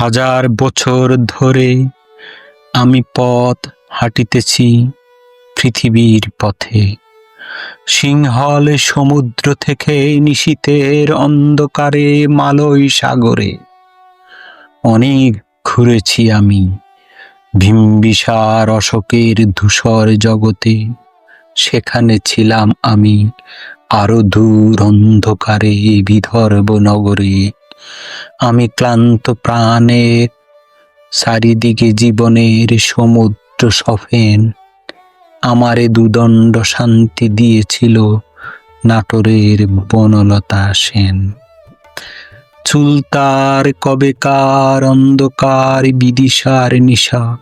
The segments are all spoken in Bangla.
হাজার বছর ধরে আমি পথ হাঁটিতেছি পৃথিবীর পথে। সিংহল সমুদ্র থেকে নিশীতের অন্ধকারে, মালয় সাগরে অনেক ঘুরেছি আমি ভিম্বিসার অশোকের ধূসর জগতে। সেখানে ছিলাম আমি আরও দূর অন্ধকারে, বিদর্ভ নগরে। আমি ক্লান্ত প্রাণে চারিদিকে জীবনের সমুদ্র সফেন। আমারে দুদণ্ড শান্তি দিয়েছিল নাটোরের বনলতা সেন। চুলতার কবেকার, অন্ধকার, বিদিশার নিশা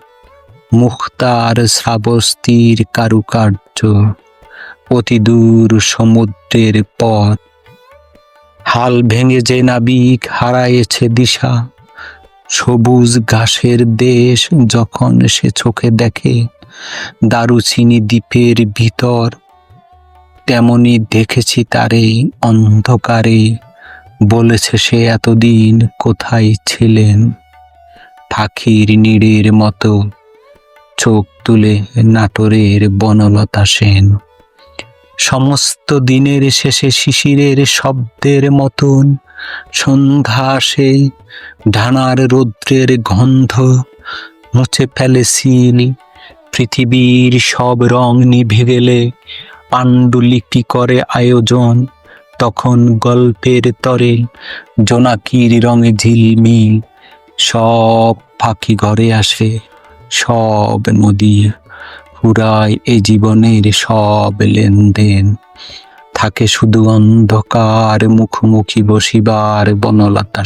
মুক্তার শ্রাবস্তির কারুকার্য। অতি দূর সমুদ্রের পথ হাল ভেঙে যে নাবিক হারায়েছে দিশা, সবুজ ঘাসের দেশ যখন সে চোখে দেখে, দারুচিনি দ্বীপের ভিতর, তেমনি দেখেছি তারে অন্ধকারে, বলেছে সে এতদিন কোথায় ছিলেন। পাখির নীড়ের মতো চোখ তুলে নাটোরের বনলতা সেন। সমস্ত দিনের শেষে শিশিরের শব্দের মতন সন্ধ্যা আসে ঢানার রৌদ্রের গন্ধ মুছে ফেলে সিল পৃথিবীর সব রং নিভে গেলে পাণ্ডুলিপি করে আয়োজন। তখন গল্পের তরে জোনাকির রঙে ঝিলমিল, সব পাখি ঘরে আসে, সব নদী ফুরায় এ জীবনের সব লেনদেন। থাকে শুধু অন্ধকার মুখোমুখি বসিবার বনলতা